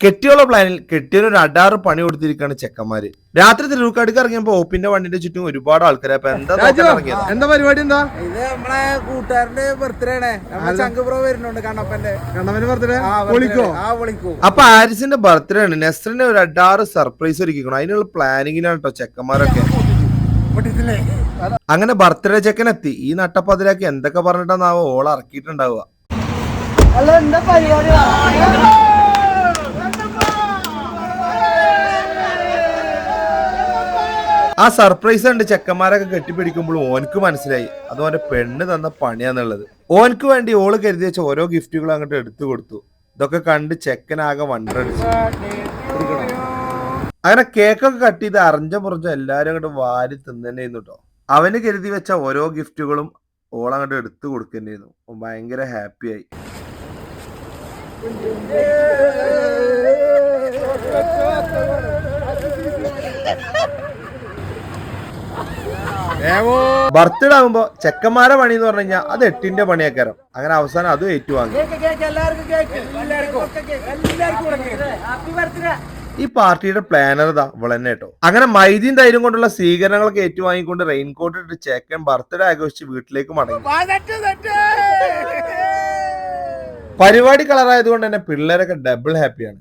കെട്ടിയുള്ള പ്ലാനിൽ കെട്ടിയൊരു അഡാറ് പണി കൊടുത്തിരിക്കുകയാണ് ചെക്കന്മാര്. രാത്രി തിരുവുക്കാടിക്ക് ഇറങ്ങിയപ്പോ ഓപ്പിന്റെ വണ്ടിന്റെ ചുറ്റും ഒരുപാട് ആൾക്കാരെ. അപ്പൊ എന്താ എന്താ പരിപാടി എന്താ? ഇത് നമ്മളെ കൂട്ടുകാരന്റെ ബർത്ത്ഡേ ആണ്. നമ്മളെ ചങ്ക് ബ്രോ വരുന്നുണ്ട് കണ്ണപ്പന്റെ. കണ്ണപ്പന്റെ ബർത്ത്ഡേ ആ, birthday. ആ വിളിക്കൂ അപ്പൊ ആരിസിന്റെ ബർത്ത്ഡേ ആണ്. നെസ്റിന്റെ ഒരു അഡാറ് സർപ്രൈസ് ഒരുക്കിക്കണം. അതിനുള്ള പ്ലാനിങ്ങിലാണ് കേട്ടോ ചെക്കന്മാരൊക്കെ. അങ്ങനെ ബർത്ത്ഡേ ചെക്കൻ എത്തി ഈ നട്ടപ്പതിലാക്കി എന്തൊക്കെ പറഞ്ഞിട്ടാന്നാവോ? ഓൾ ഇറക്കിയിട്ടുണ്ടാവുക അല്ല എന്താ പരിപാടി? ആ സർപ്രൈസ് കണ്ട് ചെക്കന്മാരൊക്കെ കെട്ടിപ്പിടിക്കുമ്പോൾ ഓനക്ക് മനസ്സിലായി. അത് ഓന്റെ പെണ്ണ് തന്ന പണിയാന്നുള്ളത്. ഓനക്ക് വേണ്ടി ഓൾ കരുതി വെച്ച ഓരോ ഗിഫ്റ്റുകളും അങ്ങോട്ട് എടുത്തു കൊടുത്തു. ഇതൊക്കെ കണ്ട് ചെക്കനാകെ വണ്ടടിച്ചു. അങ്ങനെ കേക്കൊക്കെ കട്ട് ചെയ്ത് അറിഞ്ഞ പുറഞ്ഞ എല്ലാരും അങ്ങോട്ട് വാരി തിന്നന്നെയായിരുന്നു കേട്ടോ അവന് കരുതി വെച്ച ഓരോ ഗിഫ്റ്റുകളും ഓൾ അങ്ങോട്ട് എടുത്തു കൊടുക്കുന്നതായിരുന്നു ഭയങ്കര ഹാപ്പിയായി ബർത്ത്ഡേ ആകുമ്പോ ചെക്കന്മാരെ പണി എന്ന് പറഞ്ഞു കഴിഞ്ഞാൽ അത് എട്ടിന്റെ പണിയാക്കാരം. അങ്ങനെ അവസാനം അത് ഏറ്റുവാങ്ങി കേക്ക് കേക്ക് എല്ലാവർക്കും കേക്ക്. എല്ലാവർക്കും. എല്ലാവർക്കും കേക്ക്. ഹാപ്പി ബർത്ത്ഡേ ഈ പാർട്ടിയുടെ പ്ലാനർ ഇതാ ഇവളെന്നെ കേട്ടോ. അങ്ങനെ മൈദീൻ തൈരും കൊണ്ടുള്ള സ്വീകരണങ്ങളൊക്കെ ഏറ്റുവാങ്ങിക്കൊണ്ട് റെയിൻകോട്ട് ഇട്ട് ചേക്കൻ ബർത്ത്ഡേ ആഘോഷിച്ച് വീട്ടിലേക്ക് മടങ്ങി. പരിപാടി കളറായതുകൊണ്ട് തന്നെ പിള്ളേരൊക്കെ ഡബിൾ ഹാപ്പിയാണ്